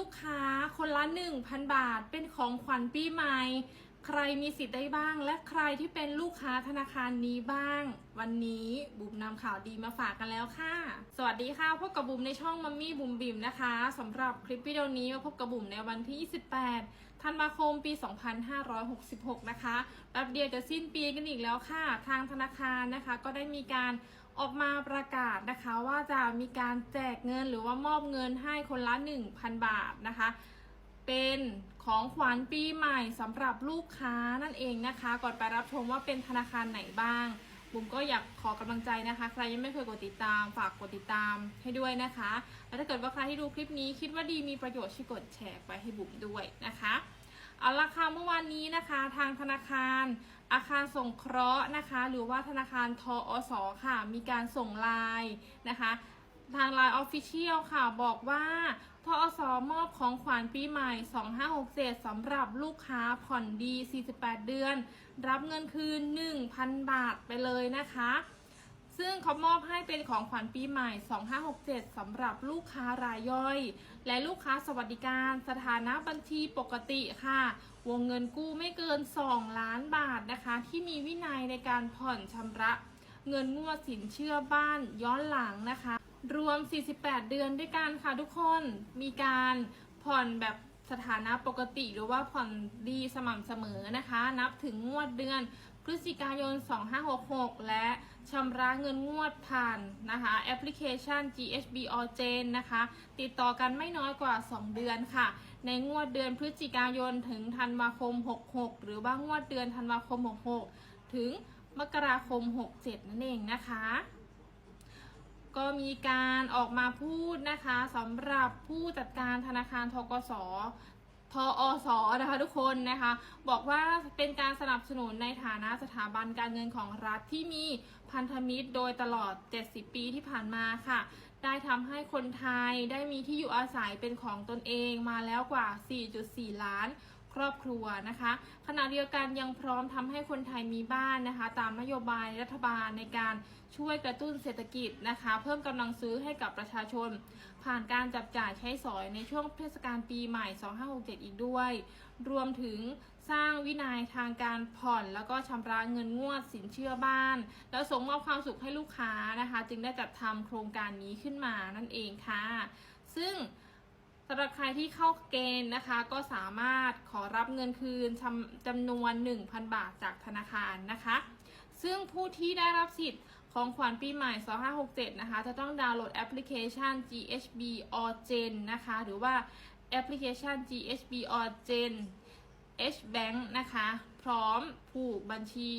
ลูกค้าคนละ 1,000 บาท เป็นของขวัญปีใหม่ ใครมีสิทธิ์ได้บ้าง และใครที่เป็นลูกค้าธนาคารนี้บ้าง วันนี้บุ๋มนำข่าวดีมาฝากกันแล้วค่ะ สวัสดีค่ะ พบกับบุ๋มในช่องมัมมี่บุ๋มบิ๋มนะคะสำหรับคลิปวิดีโอนี้มาพบกับบุ๋มในวันที่ 28 ธันวาคมปี 2566 นะคะแป๊บเดียวจะสิ้นปีกันอีกแล้วค่ะ ทางธนาคารนะคะ ก็ได้มีการ ออกมาประกาศนะคะว่าจะมีการแจกเงินหรือว่ามอบเงินให้คนละ 1,000 บาทนะคะ เป็นของขวัญปีใหม่สำหรับลูกค้านั่นเองนะคะ ก่อนไปรับชมว่าเป็นธนาคารไหนบ้างบุ๋มก็อยากขอกำลังใจนะคะ ใครยังไม่เคยกดติดตาม ฝากกดติดตามให้ด้วยนะคะ แล้วถ้าเกิดว่าใครที่ดูคลิปนี้คิดว่าดีมีประโยชน์ช่วยกดแชร์ไปให้บุ๋มด้วยนะคะ เอาละค่ะเมื่อวานนี้นะคะทางธนาคาร อาคารสงเคราะห์นะคะ หรือว่าธนาคารทอสค่ะ มีการส่งไลน์นะคะ ทางไลน์ออฟฟิเชียลค่ะ บอกว่าทอสมอบของขวัญปีใหม่ 2567สำหรับลูกค้าผ่อนดี 48 เดือน รับเงินคืน 1,000 บาทไปเลยนะคะ ซึ่งเขามอบให้เป็นของขวัญปีใหม่ 2567 สำหรับลูกค้ารายย่อย และลูกค้าสวัสดิการสถานะบัญชีปกติค่ะ วงเงินกู้ไม่เกิน 2 ล้านบาทนะคะ ที่มีวินัยในการผ่อนชำระเงินงวดสินเชื่อบ้านย้อนหลังนะคะ รวม 48 เดือนด้วยกันค่ะทุกคน มีการผ่อนแบบสถานะปกติหรือว่าผ่อนดีสม่ำเสมอนะคะ นับถึงงวดเดือน พฤศจิกายน 2566 และชำระเงินงวดผ่านนะคะแอปพลิเคชัน GHB o g e n นะคะ ติดต่อกันไม่น้อยกว่า 2 เดือนค่ะ ในงวดเดือนพฤศจิกายนถึงธันวาคม 66 หรือว่างวดเดือนธันวาคม 66 ถึงมกราคม 67 นั่นเองนะคะก็มีการออกมาพูดนะคะสำหรับผู้จัดการธนาคารทกส ทออสนะคะทุกคนนะคะ บอกว่าเป็นการสนับสนุนในฐานะสถาบันการเงินของรัฐที่มีพันธมิตรโดยตลอด 70 ปีที่ผ่านมาค่ะ ได้ทำให้คนไทยได้มีที่อยู่อาศัยเป็นของตนเองมาแล้วกว่า 4.4 ล้าน ครอบครัวนะคะ ขณะเดียวกันยังพร้อมทำให้คนไทยมีบ้านนะคะ ตามนโยบายรัฐบาลในการช่วยกระตุ้นเศรษฐกิจนะคะ เพิ่มกำลังซื้อให้กับประชาชน ผ่านการจับจ่ายใช้สอยในช่วงเทศกาลปีใหม่ 2567 อีกด้วย รวมถึงสร้างวินัยทางการผ่อนแล้วก็ชำระเงินงวดสินเชื่อบ้าน แล้วส่งมอบความสุขให้ลูกค้านะคะ จึงได้จัดทำโครงการนี้ขึ้นมานั่นเองค่ะ ซึ่ง สำหรับใครที่เข้าเกณฑ์นะคะ ก็สามารถขอรับเงินคืนจำจำนวน 1,000 บาทจากธนาคารนะคะ ซึ่งผู้ที่ได้รับสิทธิ์ของขวัญปีใหม่ 2567 นะคะ จะต้องดาวน์โหลดแอปพลิเคชัน GHB Orgen นะคะ หรือว่าแอปพลิเคชัน GHB Orgen H Bank นะคะ พร้อมผูกบัญชี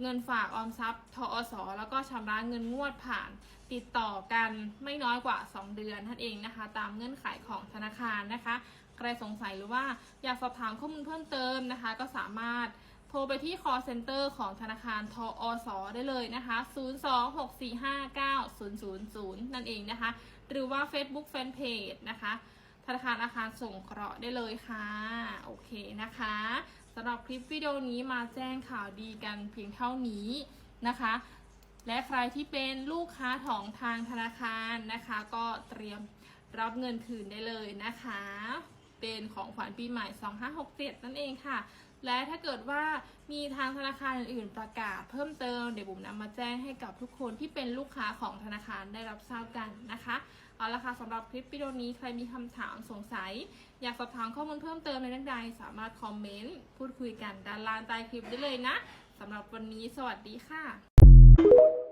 เงินฝากออมทรัพย์ทอส แล้ว ชำระเงินงวดผ่านติดต่อกันไม่น้อยกว่า 2 เดือนนั่นเองนะคะ ตามเงื่อนไขของธนาคารนะคะ ใครสงสัยหรือว่าอยากสอบถามข้อมูลเพิ่มเติมนะคะ ก็สามารถโทรไปที่ call center ของธนาคารทอสได้เลยนะคะ 026459000 นั่นเองนะคะ หรือว่า Facebook Fanpage นะคะ ธนาคารอาคารส่งเคราะห์ได้เลยค่ะ โอเคนะคะสำหรับคลิปวิดีโอนี้มาแจ้งข่าวดีกันเพียงเท่านี้นะคะ และใครที่เป็นลูกค้าของทางธนาคารนะคะ ก็เตรียมรับเงินคืนได้เลยนะคะ เป็นของขวัญปีใหม่ 2567 นั่นเองค่ะ และถ้าเกิดว่ามีทางธนาคารอื่นๆประกาศเพิ่มเติมเดี๋ยวบุ๋มนำมาแจ้งให้กับทุกคนที่เป็นลูกค้าของธนาคารได้รับทราบกันนะคะเอาละค่ะสำหรับคลิปวิดีโอนี้ใครมีคำถามสงสัย อยากสอบถามข้อมูลเพิ่มเติมในเรื่องใดสามารถคอมเมนต์พูดคุยกันด้านล่างใต้คลิปได้เลยนะสำหรับวันนี้สวัสดีค่ะ you